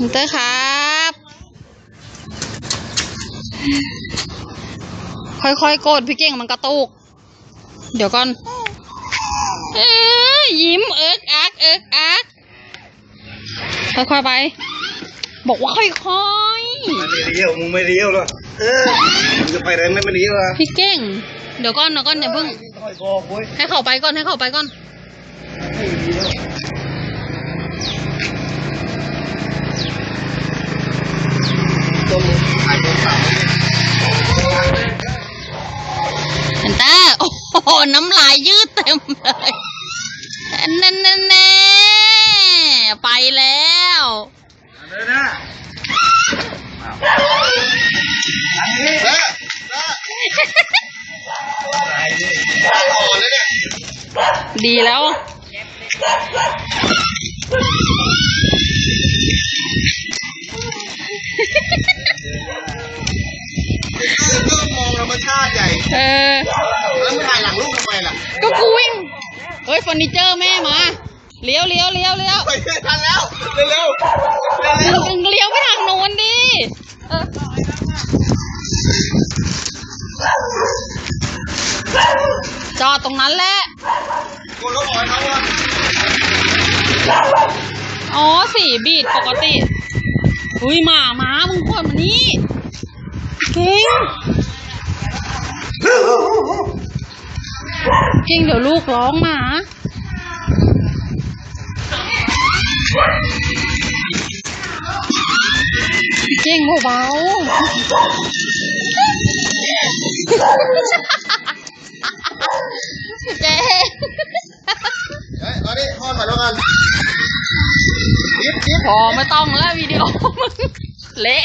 มิเตอร์ครับ ค่อยๆ กดพี่เก่งมันกระตุก เดี๋ยวก่อน เอ้ยยิ้มเอิกอักเอิกอักค่อยๆไป บอกว่าค่อยไม่เลี้ยวมึงไม่เลี้ยวหรอเออมึงจะไปไหนไม่ไม่เลี้ยวอะๆพี่เก่ง เดี๋ยวก่อนเดี๋ยวก่อนอย่าเพิ่งค่อยบอกเว้ยให้เขาไปก่อนให้เขาไปก่อน โอ้โหน้ำลายยืดเต็มเลยแน่แน่แน่ไปแล้วเดินนะอันนี้เอออะไดิอ่อนเลยเนี่ยดีแล้วก็มองธรรมชาติใหญ่เออ ฮ้ยเฟอร์นิเจอร์แม่มา เลี้ยวเลี้ยวเลี้ยวเลี้ยวไปทันแล้ว เร็วเร็วเร็วเร็วมึงเลี้ยวไปทางโน้นดิเออจอดตรงนั้นแหละคนเขาบอกให้เขาว่าอ๋อสี่บีดปกติ อุ้ยหมาหมามึงกดมานี่เก่ง เก่งเดี๋ยวลูกร้องหมาเก่งเบาๆเจ๊เฮ้ยเอาดิทอดมาแล้วกันยิบยิบพอไม่ต้องแล้ววิดีโอมึงเละ